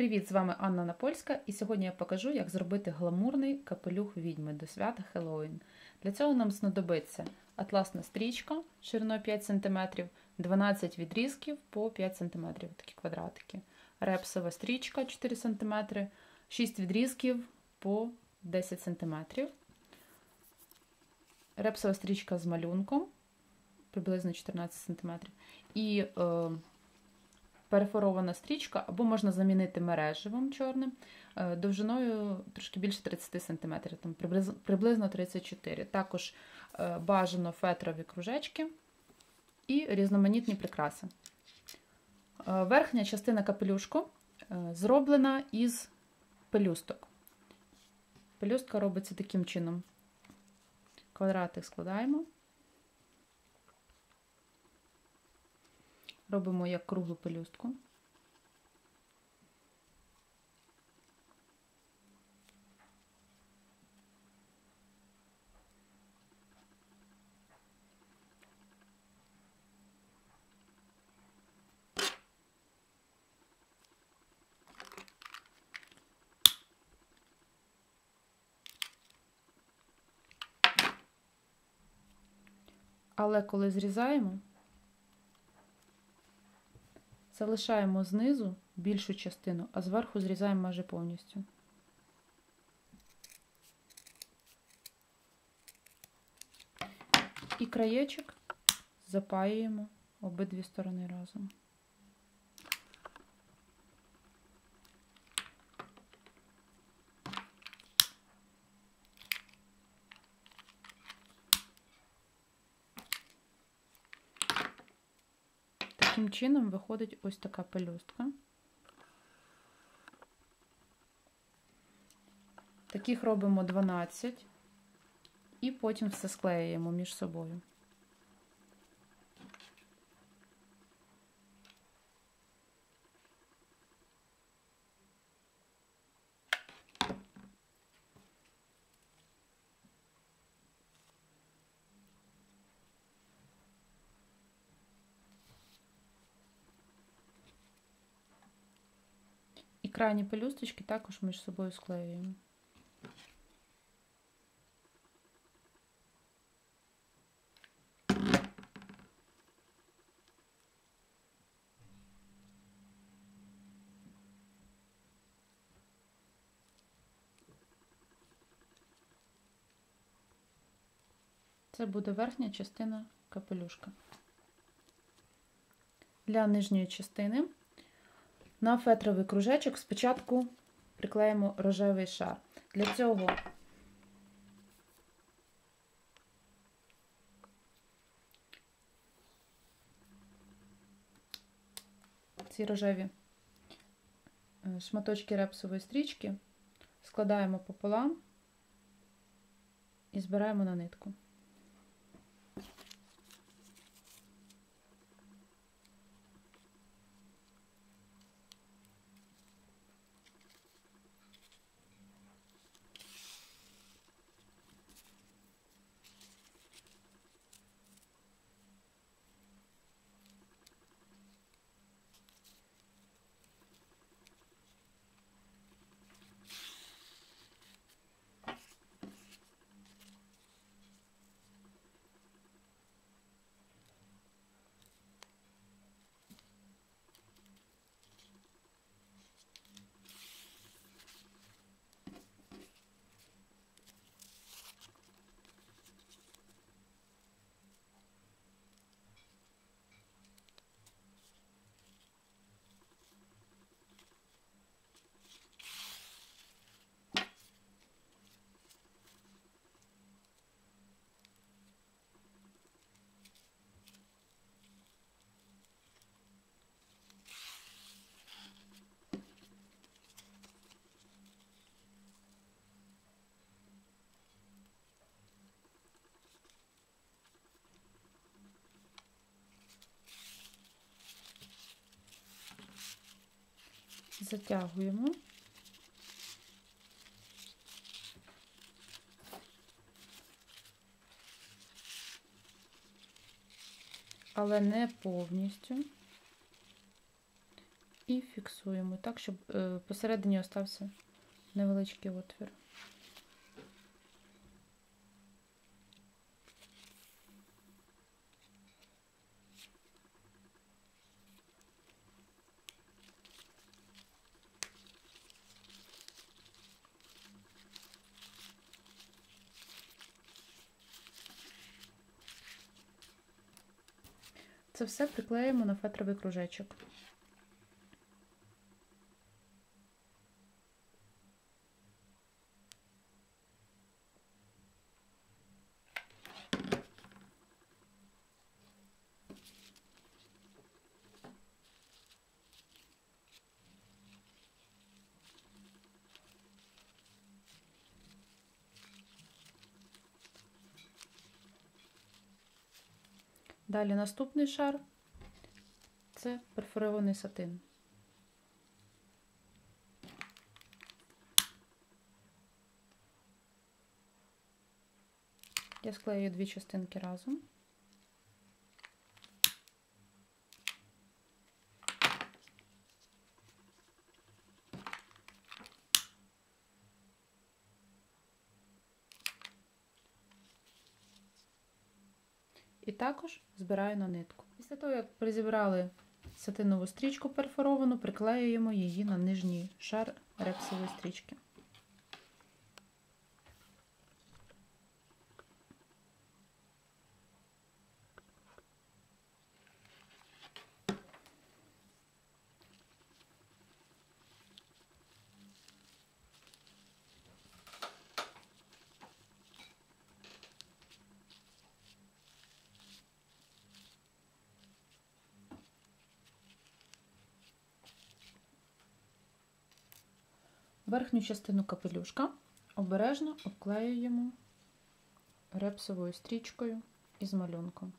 Привіт, з вами Анна Напольська, і сьогодні я покажу, як зробити гламурний капелюх відьми до свята Хеллоуін. Для цього нам знадобиться атласна стрічка шириною 5 см, 12 відрізків по 5 см, такі квадратики, репсова стрічка 4 см, 6 відрізків по 10 см, репсова стрічка з малюнком приблизно 14 см. І е, перефорована стрічка, або можна замінити мережевим чорним, е, довжиною трошки більше 30 см, там приблизно 34 Також е, бажано фетрові кружечки і різноманітні прикраси. Е, верхня частина капелюшку зроблена із пелюсток. Пелюстка робиться таким чином. Квадратик складаємо. Робимо як круглу пелюстку. Але коли зрізаємо, Залишаємо знизу більшу частину, а зверху зрізаємо майже повністю. І краєчок запаюємо обидві сторони разом. Таким чином виходить ось така пелюстка. Таких робимо 12 і потім все склеюємо між собою. Крайні пелюсточки також між собою склеюємо. Це буде верхня частина капелюшка. Для нижньої частини на фетровий кружечок спочатку приклеїмо рожевий шар. Для цього ці рожеві е, шматочки репсової стрічки складаємо пополам і збираємо на нитку. Затягуємо. Але не повністю. і фіксуємо так, щоб е, посередині остався невеличкий отвір. Це все приклеїмо на фетровий кружечок. Далі наступний шар це перфорований сатин. Я склею дві частинки разом. Також збираю на нитку. Після того, як призібрали сатинову стрічку перфоровану, приклеюємо її на нижній шар репсової стрічки. Верхню частину капелюшка обережно обклеюємо репсовою стрічкою із малюнком.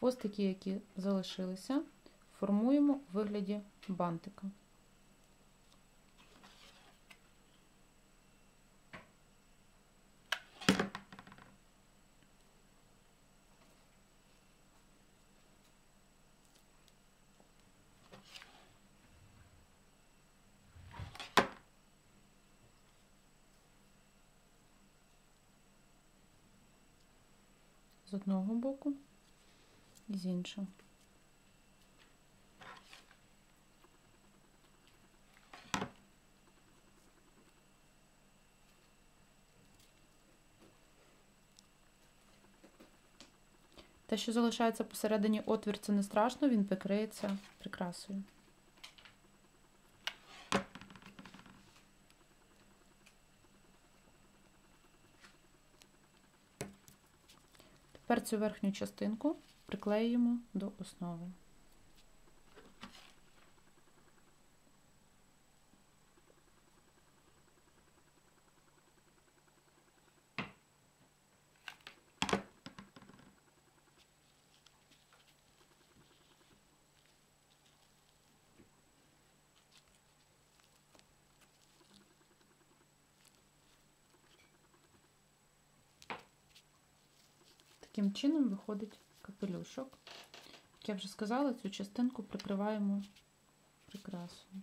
Хвостики, які залишилися, формуємо у вигляді бантика. З одного боку з іншого. Те, що залишається посередині отвір, це не страшно, він прикриється прикрасою. Тепер цю верхню частинку приклеюємо до основи. Таким чином виходить капелюшок. Як я вже сказала, цю частинку прикриваємо прикрасою.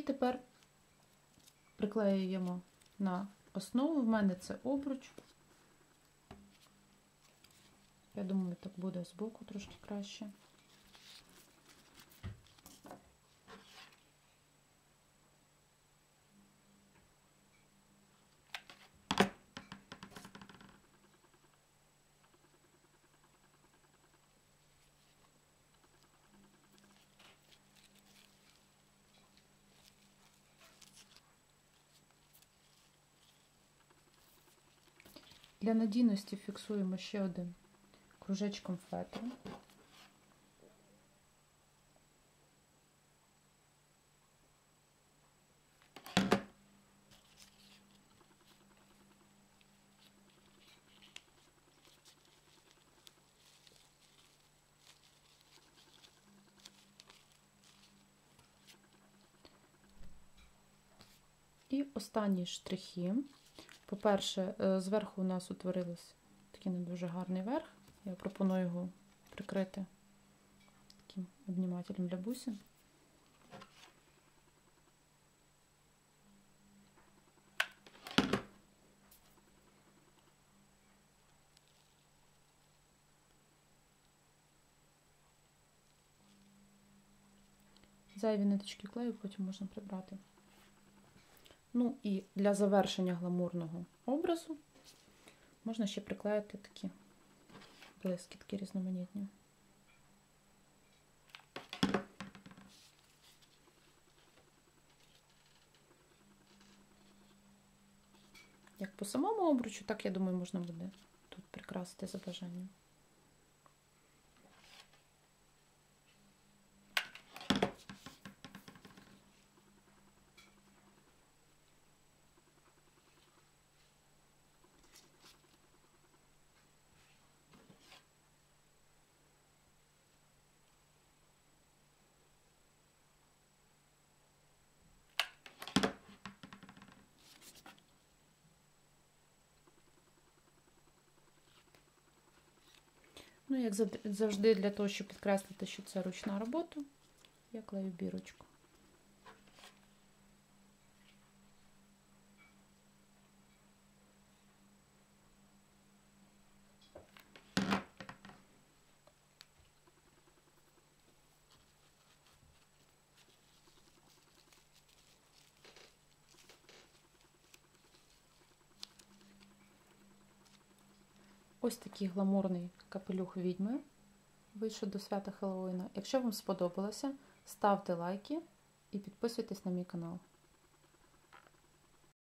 І тепер приклеюємо на основу. В мене це обруч. Я думаю, так буде збоку трошки краще. Для надійності фіксуємо ще один кружечком фетру. І останні штрихи. По-перше, е, зверху у нас утворилось такий не дуже гарний верх. Я пропоную його прикрити таким обнімателем для бусин. Зайві ниточки клею потім можна прибрати. Ну і для завершення гламурного образу можна ще приклеїти такі блискітки різноманітні. Як по самому обручу, так, я думаю, можна буде тут прикрасити за бажанням. Ну, як завжди, для того, щоб підкреслити, що це ручна робота, я клею бірочку. Ось такий гламурний капелюх відьми вийшов до свята Хеллоуіна. Якщо вам сподобалося, ставте лайки і підписуйтесь на мій канал.